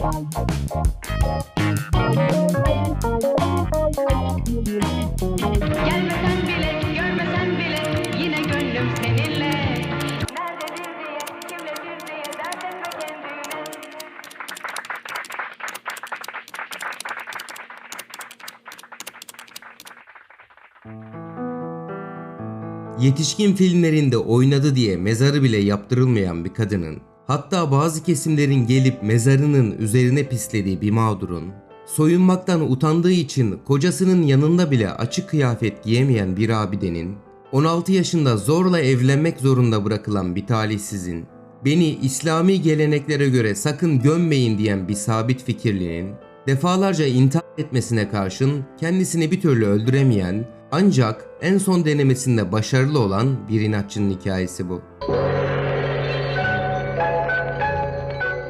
Gelmesen bile, görmesen bile yine gönlüm seninle. Nerededir diye, kimledir diye dert etme kendine. Yetişkin filmlerinde oynadı diye mezarı bile yaptırılmayan bir kadının, hatta bazı kesimlerin gelip mezarının üzerine pislediği bir mağdurun, soyunmaktan utandığı için kocasının yanında bile açık kıyafet giyemeyen bir abidenin, 16 yaşında zorla evlenmek zorunda bırakılan bir talihsizin, beni İslami geleneklere göre sakın gömmeyin diyen bir sabit fikirlinin, defalarca intihar etmesine karşın kendisini bir türlü öldüremeyen ancak en son denemesinde başarılı olan bir inatçının hikayesi bu.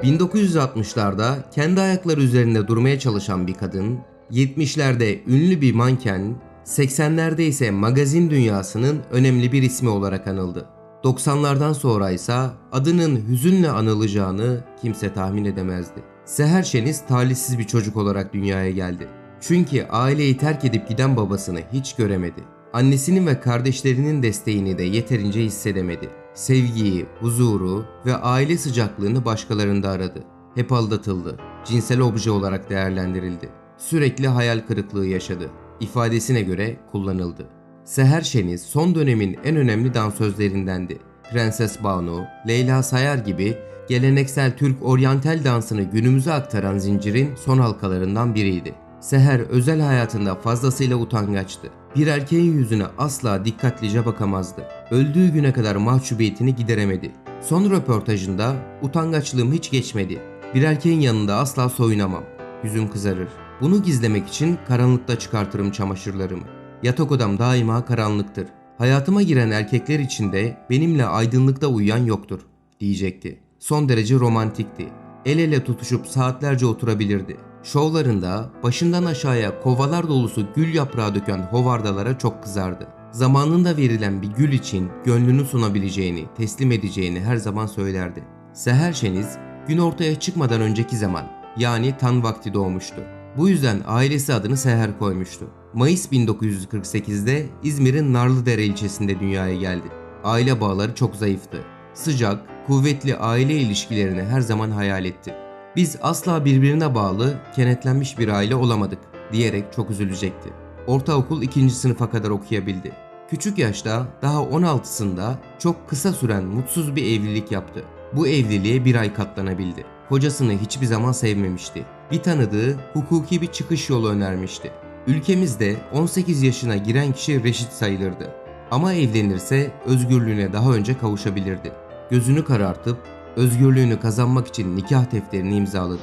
1960'larda kendi ayakları üzerinde durmaya çalışan bir kadın, 70'lerde ünlü bir manken, 80'lerde ise magazin dünyasının önemli bir ismi olarak anıldı. 90'lardan sonra ise adının hüzünle anılacağını kimse tahmin edemezdi. Seher Şeniz talihsiz bir çocuk olarak dünyaya geldi. Çünkü aileyi terk edip giden babasını hiç göremedi. Annesinin ve kardeşlerinin desteğini de yeterince hissedemedi. Sevgiyi, huzuru ve aile sıcaklığını başkalarında aradı. Hep aldatıldı. Cinsel obje olarak değerlendirildi. Sürekli hayal kırıklığı yaşadı. İfadesine göre kullanıldı. Seher Şeniz son dönemin en önemli dansözlerindendi. Prenses Banu, Leyla Sayar gibi geleneksel Türk oryantal dansını günümüze aktaran zincirin son halkalarından biriydi. Seher özel hayatında fazlasıyla utangaçtı. Bir erkeğin yüzüne asla dikkatlice bakamazdı. Öldüğü güne kadar mahcubiyetini gideremedi. Son röportajında utangaçlığım hiç geçmedi. Bir erkeğin yanında asla soyunamam. Yüzüm kızarır. Bunu gizlemek için karanlıkta çıkartırım çamaşırlarımı. Yatak odam daima karanlıktır. Hayatıma giren erkekler içinde benimle aydınlıkta uyuyan yoktur diyecekti. Son derece romantikti. El ele tutuşup saatlerce oturabilirdi. Şovlarında başından aşağıya kovalar dolusu gül yaprağı döken hovardalara çok kızardı. Zamanında verilen bir gül için gönlünü sunabileceğini, teslim edeceğini her zaman söylerdi. Seher Şeniz gün ortaya çıkmadan önceki zaman yani tan vakti doğmuştu. Bu yüzden ailesi adını Seher koymuştu. Mayıs 1948'de İzmir'in Narlıdere ilçesinde dünyaya geldi. Aile bağları çok zayıftı. Sıcak, kuvvetli aile ilişkilerini her zaman hayal etti. Biz asla birbirine bağlı, kenetlenmiş bir aile olamadık diyerek çok üzülecekti. Ortaokul ikinci sınıfa kadar okuyabildi. Küçük yaşta daha 16'sında çok kısa süren mutsuz bir evlilik yaptı. Bu evliliğe bir ay katlanabildi. Kocasını hiçbir zaman sevmemişti. Bir tanıdığı hukuki bir çıkış yolu önermişti. Ülkemizde 18 yaşına giren kişi reşit sayılırdı. Ama evlenirse özgürlüğüne daha önce kavuşabilirdi. Gözünü karartıp özgürlüğünü kazanmak için nikah defterini imzaladı.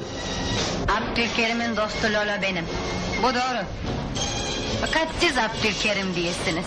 Abdülkerim'in dostu Lola benim. Bu doğru. Fakat siz Abdülkerim değilsiniz.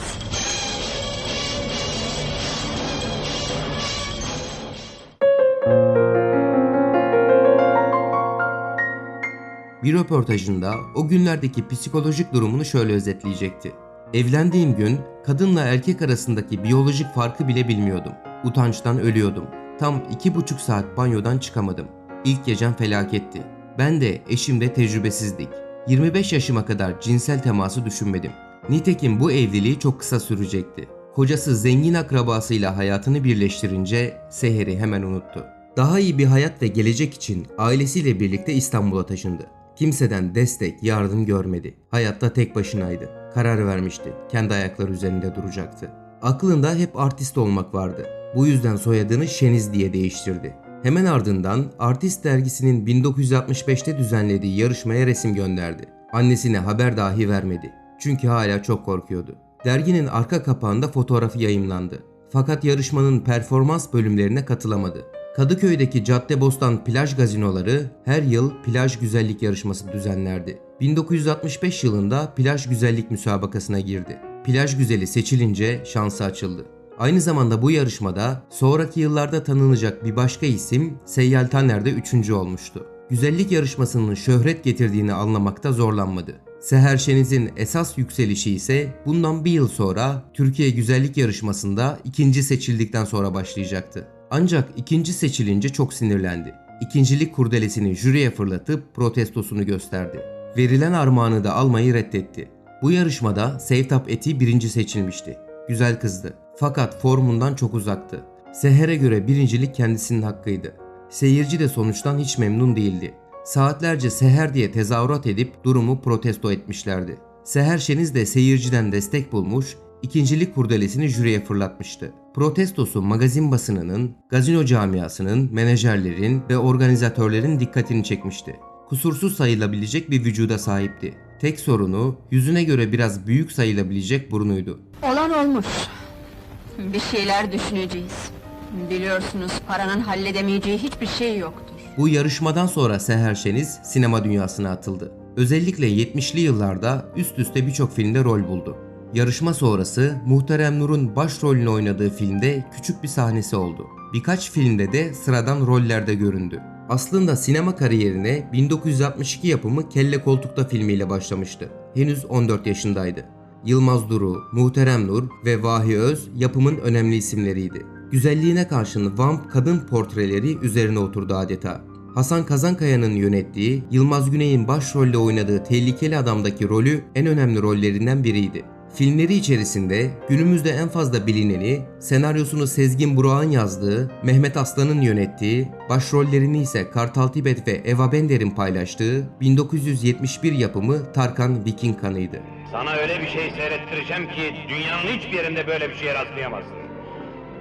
Bir röportajında o günlerdeki psikolojik durumunu şöyle özetleyecekti. Evlendiğim gün kadınla erkek arasındaki biyolojik farkı bile bilmiyordum. Utançtan ölüyordum. Tam iki buçuk saat banyodan çıkamadım. İlk gecem felaketti. Ben de eşim de tecrübesizdik. 25 yaşıma kadar cinsel teması düşünmedim. Nitekim bu evliliği çok kısa sürecekti. Kocası zengin akrabasıyla hayatını birleştirince Seher'i hemen unuttu. Daha iyi bir hayat ve gelecek için ailesiyle birlikte İstanbul'a taşındı. Kimseden destek, yardım görmedi. Hayatta tek başınaydı. Karar vermişti. Kendi ayakları üzerinde duracaktı. Aklında hep artist olmak vardı. Bu yüzden soyadını Şeniz diye değiştirdi. Hemen ardından Artist dergisinin 1965'te düzenlediği yarışmaya resim gönderdi. Annesine haber dahi vermedi. Çünkü hala çok korkuyordu. Derginin arka kapağında fotoğrafı yayımlandı. Fakat yarışmanın performans bölümlerine katılamadı. Kadıköy'deki Caddebostan plaj gazinoları her yıl plaj güzellik yarışması düzenlerdi. 1965 yılında plaj güzellik müsabakasına girdi. Plaj güzeli seçilince şansı açıldı. Aynı zamanda bu yarışmada sonraki yıllarda tanınacak bir başka isim Seyyal Taner de 3. olmuştu. Güzellik yarışmasının şöhret getirdiğini anlamakta zorlanmadı. Seher Şeniz'in esas yükselişi ise bundan bir yıl sonra Türkiye Güzellik Yarışması'nda ikinci seçildikten sonra başlayacaktı. Ancak ikinci seçilince çok sinirlendi. İkincilik kurdelesini jüriye fırlatıp protestosunu gösterdi. Verilen armağanı da almayı reddetti. Bu yarışmada Sevtap Eti birinci seçilmişti. Güzel kızdı. Fakat formundan çok uzaktı. Seher'e göre birincilik kendisinin hakkıydı. Seyirci de sonuçtan hiç memnun değildi. Saatlerce Seher diye tezahürat edip durumu protesto etmişlerdi. Seher Şeniz de seyirciden destek bulmuş, ikincilik kurdelesini jüriye fırlatmıştı. Protestosu magazin basınının, gazino camiasının, menajerlerin ve organizatörlerin dikkatini çekmişti. Kusursuz sayılabilecek bir vücuda sahipti. Tek sorunu yüzüne göre biraz büyük sayılabilecek burnuydu. Olan olmuş. Bir şeyler düşüneceğiz. Biliyorsunuz paranın halledemeyeceği hiçbir şey yoktur. Bu yarışmadan sonra Seher Şeniz sinema dünyasına atıldı. Özellikle 70'li yıllarda üst üste birçok filmde rol buldu. Yarışma sonrası Muhterem Nur'un başrolünü oynadığı filmde küçük bir sahnesi oldu. Birkaç filmde de sıradan rollerde göründü. Aslında sinema kariyerine 1962 yapımı Kelle Koltuk'ta filmiyle başlamıştı. Henüz 14 yaşındaydı. Yılmaz Duru, Muhterem Nur ve Vahi Öz yapımın önemli isimleriydi. Güzelliğine karşın vamp kadın portreleri üzerine oturdu adeta. Hasan Kazankaya'nın yönettiği, Yılmaz Güney'in başrolle oynadığı Tehlikeli Adam'daki rolü en önemli rollerinden biriydi. Filmleri içerisinde günümüzde en fazla bilineni, senaryosunu Sezgin Burak'ın yazdığı, Mehmet Aslan'ın yönettiği, başrollerini ise Kartal Tibet ve Eva Bender'in paylaştığı 1971 yapımı Tarkan Viking Kanı'ydı. Sana öyle bir şey seyrettireceğim ki dünyanın hiçbir yerinde böyle bir şeye rastlayamazsın.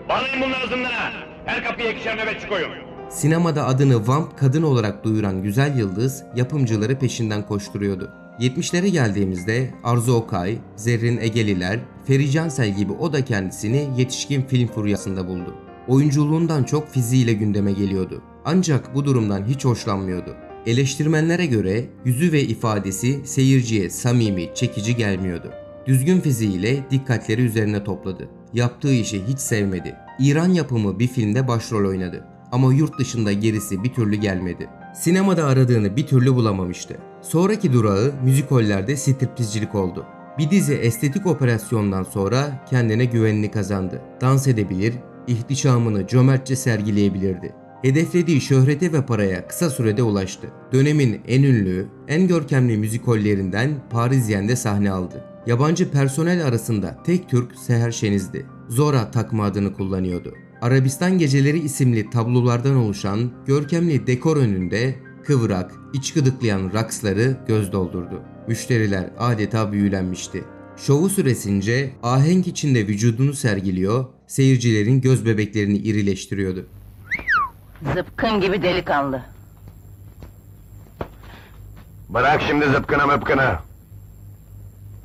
Bağlayın bunun ağzından ha! Her kapıya ikişer nöbetçi koyun. Sinemada adını vamp kadın olarak duyuran güzel yıldız yapımcıları peşinden koşturuyordu. 70'lere geldiğimizde Arzu Okay, Zerrin Egeliler, Feri Cansel gibi o da kendisini yetişkin film furyasında buldu. Oyunculuğundan çok fiziğiyle gündeme geliyordu. Ancak bu durumdan hiç hoşlanmıyordu. Eleştirmenlere göre yüzü ve ifadesi seyirciye samimi, çekici gelmiyordu. Düzgün fiziğiyle dikkatleri üzerine topladı. Yaptığı işi hiç sevmedi. İran yapımı bir filmde başrol oynadı. Ama yurt dışında gerisi bir türlü gelmedi. Sinemada aradığını bir türlü bulamamıştı. Sonraki durağı müzikollerde striptizcilik oldu. Bir dizi estetik operasyondan sonra kendine güvenini kazandı. Dans edebilir, ihtişamını cömertçe sergileyebilirdi. Hedeflediği şöhrete ve paraya kısa sürede ulaştı. Dönemin en ünlü, en görkemli müzikollerinden Parisyen'de sahne aldı. Yabancı personel arasında tek Türk Seher Şeniz'di. Zora takma adını kullanıyordu. Arabistan Geceleri isimli tablolardan oluşan görkemli dekor önünde kıvrak, iç gıdıklayan raksları göz doldurdu. Müşteriler adeta büyülenmişti. Şovu süresince ahenk içinde vücudunu sergiliyor, seyircilerin göz bebeklerini irileştiriyordu. Zıpkın gibi delikanlı. Bırak şimdi zıpkını mıpkını.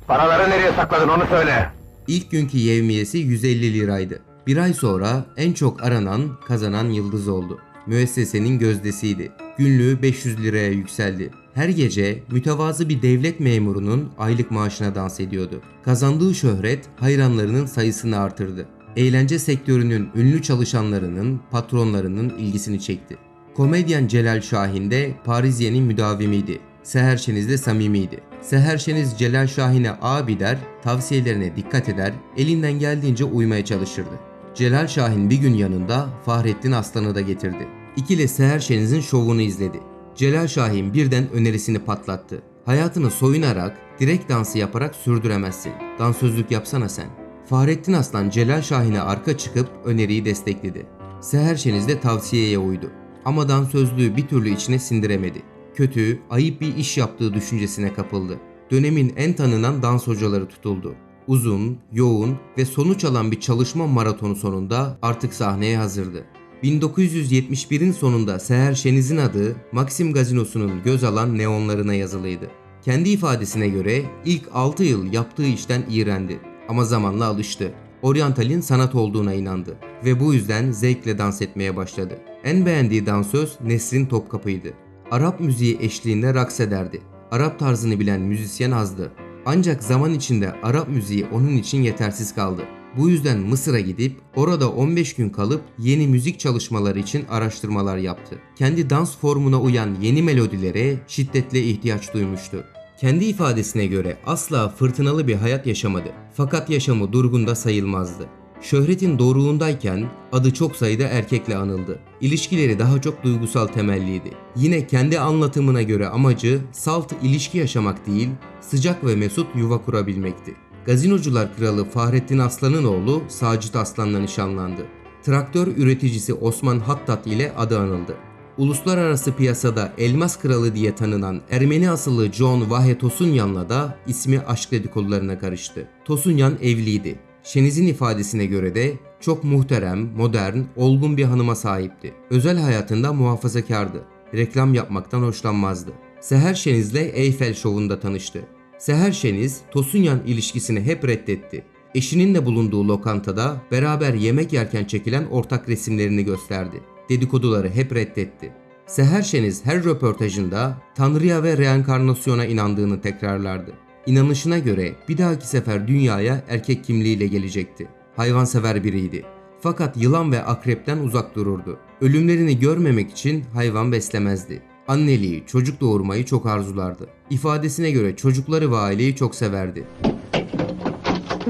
Paraları nereye sakladın onu söyle. İlk günkü yevmiyesi 150 liraydı. Bir ay sonra en çok aranan, kazanan yıldız oldu. Müessesenin gözdesiydi. Günlüğü 500 liraya yükseldi. Her gece mütevazı bir devlet memurunun aylık maaşına dans ediyordu. Kazandığı şöhret hayranlarının sayısını artırdı. Eğlence sektörünün ünlü çalışanlarının, patronlarının ilgisini çekti. Komedyen Celal Şahin de Parisye'nin müdavimiydi. Seher Şeniz de samimiydi. Seher Şeniz Celal Şahin'e abi der, tavsiyelerine dikkat eder, elinden geldiğince uymaya çalışırdı. Celal Şahin bir gün yanında Fahrettin Aslan'ı da getirdi. İkili Seher Şeniz'in şovunu izledi. Celal Şahin birden önerisini patlattı. Hayatını soyunarak, direkt dansı yaparak sürdüremezsin. Dansözlük yapsana sen. Fahrettin Aslan Celal Şahin'e arka çıkıp öneriyi destekledi. Seher Şeniz de tavsiyeye uydu. Ama dansözlüğü bir türlü içine sindiremedi. Kötü, ayıp bir iş yaptığı düşüncesine kapıldı. Dönemin en tanınan dans hocaları tutuldu. Uzun, yoğun ve sonuç alan bir çalışma maratonu sonunda artık sahneye hazırdı. 1971'in sonunda Seher Şeniz'in adı Maxim Gazinosu'nun göz alan neonlarına yazılıydı. Kendi ifadesine göre ilk 6 yıl yaptığı işten iğrendi ama zamanla alıştı. Oriental'in sanat olduğuna inandı ve bu yüzden zevkle dans etmeye başladı. En beğendiği dansöz Nesrin Topkapı'ydı. Arap müziği eşliğinde raks ederdi. Arap tarzını bilen müzisyen azdı. Ancak zaman içinde Arap müziği onun için yetersiz kaldı. Bu yüzden Mısır'a gidip orada 15 gün kalıp yeni müzik çalışmaları için araştırmalar yaptı. Kendi dans formuna uyan yeni melodilere şiddetle ihtiyaç duymuştu. Kendi ifadesine göre asla fırtınalı bir hayat yaşamadı. Fakat yaşamı durgun sayılmazdı. Şöhretin doruğundayken adı çok sayıda erkekle anıldı. İlişkileri daha çok duygusal temelliydi. Yine kendi anlatımına göre amacı salt ilişki yaşamak değil, sıcak ve mesut yuva kurabilmekti. Gazinocular kralı Fahrettin Aslan'ın oğlu Sacit Aslan'la nişanlandı. Traktör üreticisi Osman Hattat ile adı anıldı. Uluslararası piyasada elmas kralı diye tanınan Ermeni asıllı John Vahe Tosunyan'la da ismi aşk dedikodularına karıştı. Tosunyan evliydi. Şeniz'in ifadesine göre de çok muhterem, modern, olgun bir hanıma sahipti. Özel hayatında muhafazakardı. Reklam yapmaktan hoşlanmazdı. Seher Şeniz'le Eyfel Şovu'nda tanıştı. Seher Şeniz, Tosunyan ilişkisini hep reddetti. Eşinin de bulunduğu lokantada beraber yemek yerken çekilen ortak resimlerini gösterdi. Dedikoduları hep reddetti. Seher Şeniz her röportajında Tanrı'ya ve reenkarnasyona inandığını tekrarlardı. İnanışına göre bir dahaki sefer dünyaya erkek kimliğiyle gelecekti. Hayvansever biriydi. Fakat yılan ve akrepten uzak dururdu. Ölümlerini görmemek için hayvan beslemezdi. Anneliği, çocuk doğurmayı çok arzulardı. İfadesine göre çocukları ve aileyi çok severdi.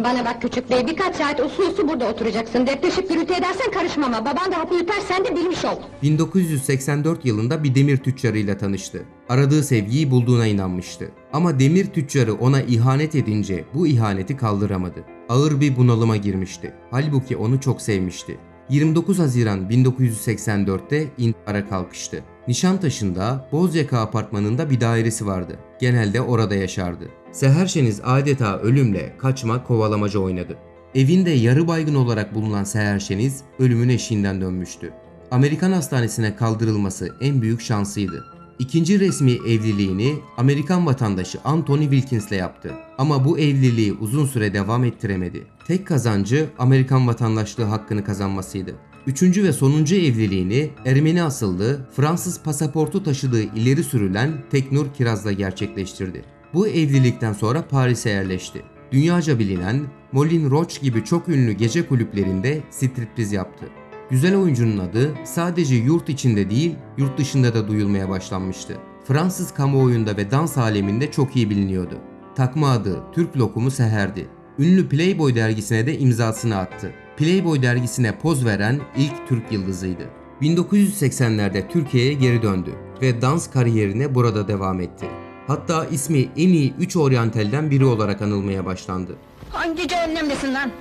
Bana bak küçük bey, birkaç saat uslu uslu burada oturacaksın. Depreşip gürültü edersen karışmama. Baban da hapı yutar, sen de bilmiş ol. 1984 yılında bir demir tüccarıyla tanıştı. Aradığı sevgiyi bulduğuna inanmıştı. Ama demir tüccarı ona ihanet edince bu ihaneti kaldıramadı. Ağır bir bunalıma girmişti. Halbuki onu çok sevmişti. 29 Haziran 1984'te intihara kalkıştı. Nişantaşı'nda Bozyaka apartmanında bir dairesi vardı. Genelde orada yaşardı. Seher Şeniz adeta ölümle kaçma kovalamaca oynadı. Evinde yarı baygın olarak bulunan Seher Şeniz ölümün eşiğinden dönmüştü. Amerikan hastanesine kaldırılması en büyük şansıydı. İkinci resmi evliliğini Amerikan vatandaşı Anthony Wilkins'le yaptı. Ama bu evliliği uzun süre devam ettiremedi. Tek kazancı Amerikan vatandaşlığı hakkını kazanmasıydı. Üçüncü ve sonuncu evliliğini Ermeni asıllı Fransız pasaportu taşıdığı ileri sürülen Teknur Kiraz'la gerçekleştirdi. Bu evlilikten sonra Paris'e yerleşti. Dünyaca bilinen Moulin Rouge gibi çok ünlü gece kulüplerinde striptiz yaptı. Güzel oyuncunun adı sadece yurt içinde değil, yurt dışında da duyulmaya başlanmıştı. Fransız kamuoyunda ve dans aleminde çok iyi biliniyordu. Takma adı Türk lokumu Seher'di. Ünlü Playboy dergisine de imzasını attı. Playboy dergisine poz veren ilk Türk yıldızıydı. 1980'lerde Türkiye'ye geri döndü ve dans kariyerine burada devam etti. Hatta ismi en iyi 3 oryantelden biri olarak anılmaya başlandı. Hangi cehennemdesin lan?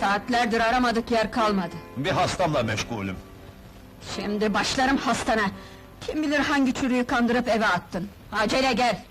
Saatlerdir aramadık yer kalmadı. Bir hastamla meşgulüm. Şimdi başlarım hastana. Kim bilir hangi çürüyü kandırıp eve attın. Acele gel.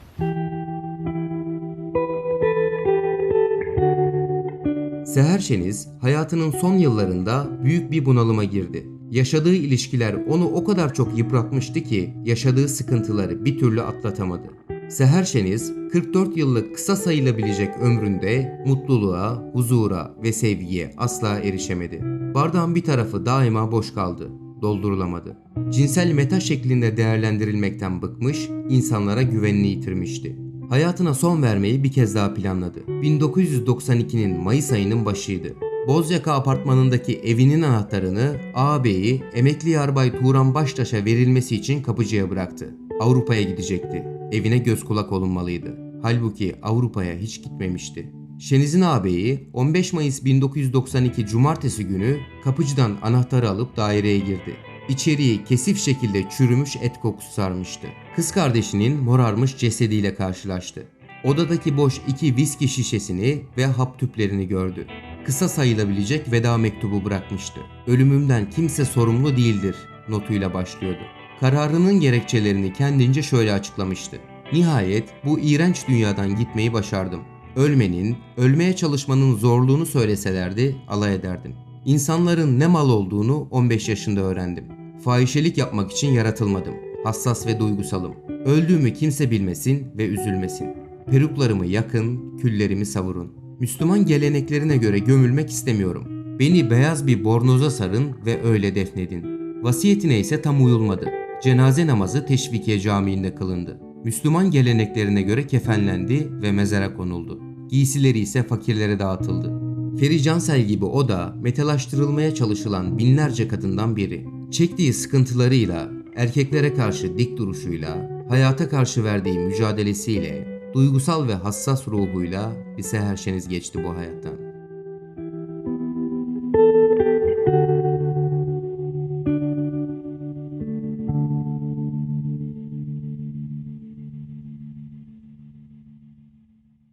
Seher Şeniz hayatının son yıllarında büyük bir bunalıma girdi. Yaşadığı ilişkiler onu o kadar çok yıpratmıştı ki yaşadığı sıkıntıları bir türlü atlatamadı. Seher Şeniz 44 yıllık kısa sayılabilecek ömründe mutluluğa, huzura ve sevgiye asla erişemedi. Bardağın bir tarafı daima boş kaldı, doldurulamadı. Cinsel meta şeklinde değerlendirilmekten bıkmış, insanlara güvenini yitirmişti. Hayatına son vermeyi bir kez daha planladı. 1992'nin Mayıs ayının başıydı. Bozyaka apartmanındaki evinin anahtarını ağabeyi emekli yarbay Turan Baştaş'a verilmesi için kapıcıya bıraktı. Avrupa'ya gidecekti. Evine göz kulak olunmalıydı. Halbuki Avrupa'ya hiç gitmemişti. Şeniz'in ağabeyi 15 Mayıs 1992 Cumartesi günü kapıcıdan anahtarı alıp daireye girdi. İçeriği kesif şekilde çürümüş et kokusu sarmıştı. Kız kardeşinin morarmış cesediyle karşılaştı. Odadaki boş iki viski şişesini ve hap tüplerini gördü. Kısa sayılabilecek veda mektubu bırakmıştı. Ölümümden kimse sorumlu değildir notuyla başlıyordu. Kararının gerekçelerini kendince şöyle açıklamıştı. Nihayet bu iğrenç dünyadan gitmeyi başardım. Ölmenin, ölmeye çalışmanın zorluğunu söyleselerdi alay ederdim. İnsanların ne mal olduğunu 15 yaşında öğrendim. Fahişelik yapmak için yaratılmadım. Hassas ve duygusalım. Öldüğümü kimse bilmesin ve üzülmesin. Peruklarımı yakın, küllerimi savurun. Müslüman geleneklerine göre gömülmek istemiyorum. Beni beyaz bir bornoza sarın ve öyle defnedin. Vasiyetine ise tam uyulmadı. Cenaze namazı Teşvikiye Camii'nde kılındı. Müslüman geleneklerine göre kefenlendi ve mezara konuldu. Giysileri ise fakirlere dağıtıldı. Feri Cansel gibi o da metalaştırılmaya çalışılan binlerce kadından biri. Çektiği sıkıntılarıyla, erkeklere karşı dik duruşuyla, hayata karşı verdiği mücadelesiyle, duygusal ve hassas ruhuyla seher şeniz geçti bu hayattan.